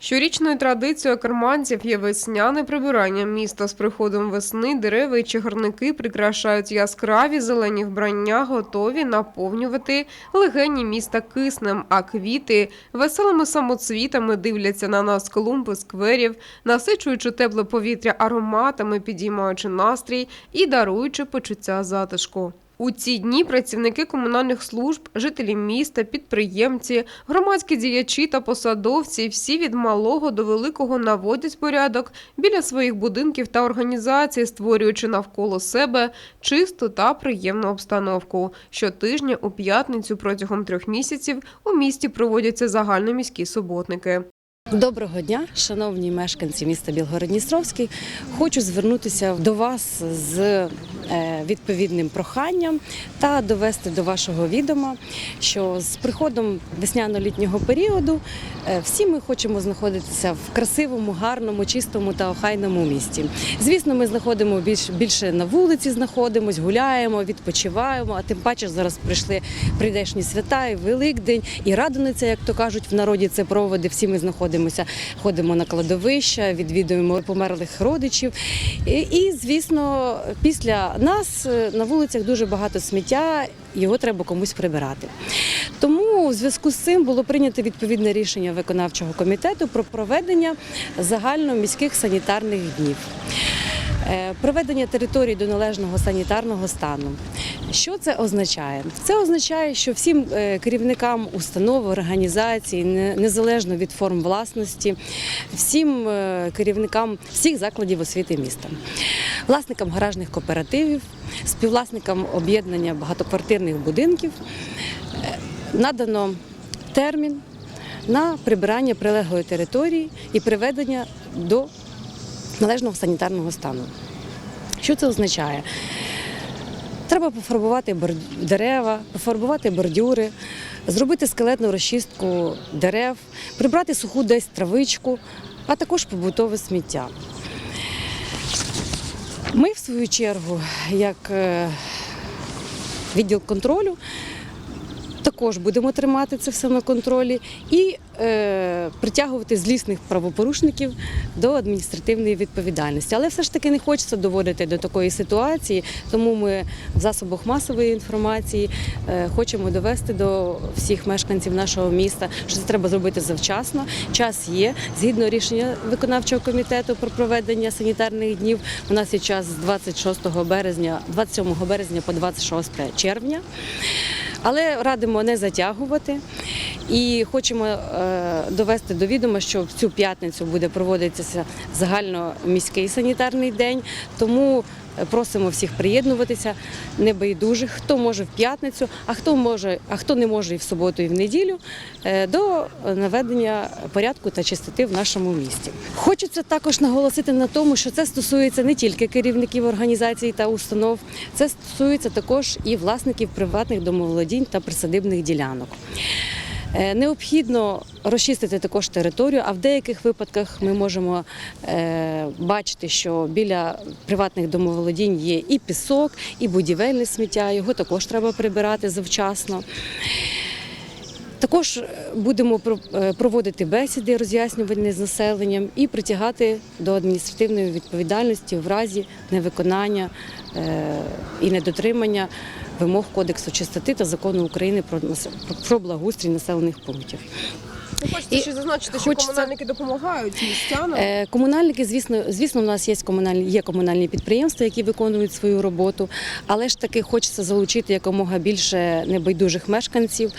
Щорічною традицією карманців є весняне прибирання міста. З приходом весни дерева і чагарники прикрашають яскраві зелені вбрання, готові наповнювати легені міста киснем, а квіти веселими самоцвітами дивляться на нас клумби скверів, насичуючи тепле повітря ароматами, підіймаючи настрій і даруючи почуття затишку. У ці дні працівники комунальних служб, жителі міста, підприємці, громадські діячі та посадовці всі від малого до великого наводять порядок біля своїх будинків та організацій, створюючи навколо себе чисту та приємну обстановку. Щотижня у п'ятницю протягом трьох місяців у місті проводяться загальноміські суботники. Доброго дня, шановні мешканці міста Білгород-Дністровський. Хочу звернутися до вас з е, відповідним проханням та довести до вашого відома, що з приходом весняно-літнього періоду е, всі ми хочемо знаходитися в красивому, гарному, чистому та охайному місті. Звісно, ми знаходимо більш більше на вулиці, знаходимось, гуляємо, відпочиваємо. А тим паче зараз прийшли прийдешні свята, і Великдень, і Радониця, як то кажуть, в народі це проводи. Всі ми знаходимося, ходимо на кладовища, відвідуємо померлих родичів. І, і звісно, після нас е, на вулицях дуже багато сміття, його треба комусь прибирати. Тому у зв'язку з цим було прийнято відповідне рішення виконавчого комітету про проведення загальноміських санітарних днів. Е, Проведення територій до належного санітарного стану. Що це означає? Це означає, що всім е, керівникам установ, організацій, не- незалежно від форм власності, всім е, керівникам всіх закладів освіти міста, власникам гаражних кооперативів, співвласникам об'єднання багатоквартирних будинків надано термін на прибирання прилеглої території і приведення до належного санітарного стану. Що це означає? Треба пофарбувати дерева, пофарбувати бордюри, зробити скелетну розчистку дерев, прибрати суху десь травичку, а також побутове сміття. Ми, в свою чергу, як е, відділ контролю, також будемо тримати це все на контролі і е, притягувати злісних правопорушників до адміністративної відповідальності. Але все ж таки не хочеться доводити до такої ситуації, тому ми в засобах масової інформації е, хочемо довести до всіх мешканців нашого міста, що це треба зробити завчасно. Час є згідно рішення виконавчого комітету про проведення санітарних днів. У нас є час з 26 березня, 27 березня по 26 червня. Але радимо не затягувати і хочемо е, довести до відома, що в цю п'ятницю буде проводитися загальноміський санітарний день. Тому просимо всіх приєднуватися небайдужих, хто може в п'ятницю, а хто може, а хто не може і в суботу, і в неділю е, до наведення порядку та чистоти в нашому місті. Хочеться також наголосити на тому, що це стосується не тільки керівників організацій та установ, це стосується також і власників приватних домоволодінь та присадибних ділянок. Е, Необхідно розчистити також територію, а в деяких випадках ми можемо е, бачити, що біля приватних домоволодінь є і пісок, і будівельне сміття. Його також треба прибирати завчасно. Також е, будемо проводити бесіди роз'яснювальні з населенням і притягати до адміністративної відповідальності в разі невиконання і недотримання вимог Кодексу чистоти та закону України про про- благоустрій населених пунктів. Хочеться І ще зазначити, що хочеться- комунальники допомагають містянам. Е, Комунальники, звісно, звісно, у нас є комунальні є комунальні підприємства, які виконують свою роботу, але ж таки хочеться залучити якомога більше небайдужих мешканців.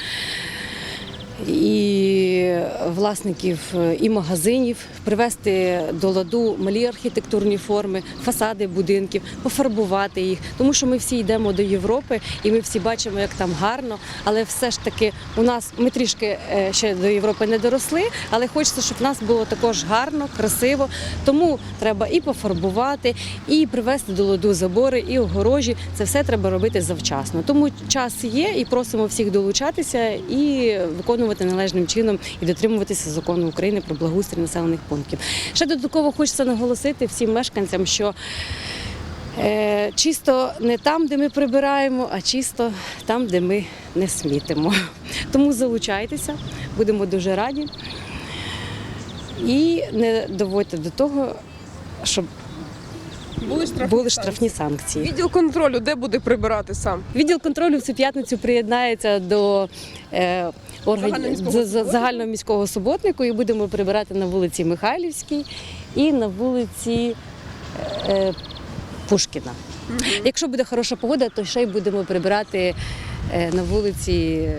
І власників і магазинів привести до ладу малі архітектурні форми, фасади будинків, пофарбувати їх, тому що ми всі йдемо до Європи і ми всі бачимо, як там гарно. Але все ж таки у нас ми трішки е, ще до Європи не доросли, але хочеться, щоб в нас було також гарно, красиво. Тому треба і пофарбувати, і привести до ладу забори, і огорожі. Це все треба робити завчасно. Тому час є, і просимо всіх долучатися і виконувати належним чином і дотримуватися закону України про благоустрій населених пунктів. Ще додатково хочеться наголосити всім мешканцям, що Е, чисто не там, де ми прибираємо, а чисто там, де ми не смітимо. Тому залучайтеся, будемо дуже раді. І не доводьте до того, щоб Були були штрафні санкції. Відділ контролю, де буде прибирати сам? Відділ контролю в цю п'ятницю приєднається до е, органів загального міського суботнику і будемо прибирати на вулиці Михайлівській і на вулиці е, Пушкіна. Якщо буде хороша погода, то ще й будемо прибирати е, на вулиці.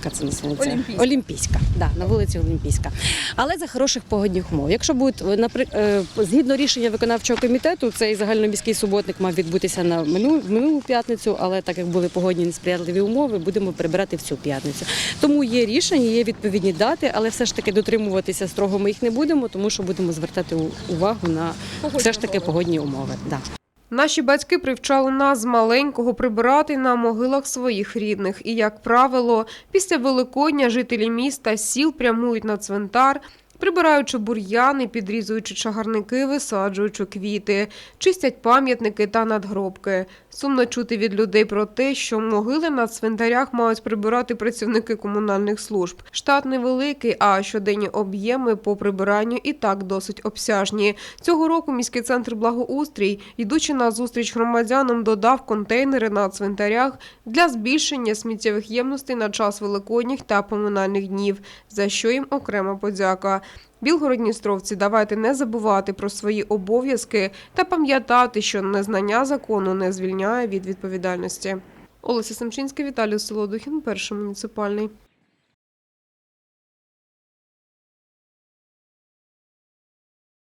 Е, Яка це називається? Олімпійська. Олімпійська. Да, на вулиці Олімпійська. Але за хороших погодних умов. Якщо будуть, напри- е, згідно рішення виконавчого комітету, цей загальноміський суботник мав відбутися на мину- в минулу п'ятницю, але так як були погодні несприятливі умови, будемо прибирати в цю п'ятницю. Тому є рішення, є відповідні дати, але все ж таки дотримуватися строго ми їх не будемо, тому що будемо звертати увагу на все ж таки погодні умови. Да. Наші батьки привчали нас з маленького прибирати на могилах своїх рідних. І, як правило, після Великодня жителі міста сіл прямують на цвинтар, прибираючи бур'яни, підрізуючи чагарники, висаджуючи квіти, чистять пам'ятники та надгробки. Сумно чути від людей про те, що могили на цвинтарях мають прибирати працівники комунальних служб. Штат невеликий, а щоденні об'єми по прибиранню і так досить обсяжні. Цього року міський центр благоустрій, йдучи на зустріч громадянам, додав контейнери на цвинтарях для збільшення сміттєвих ємностей на час великодніх та поминальних днів, за що їм окрема подяка. Білгородністровці, давайте не забувати про свої обов'язки та пам'ятати, що незнання закону не звільняє від відповідальності. Олеся Семчинська, Віталій Солодухін, перший муніципальний.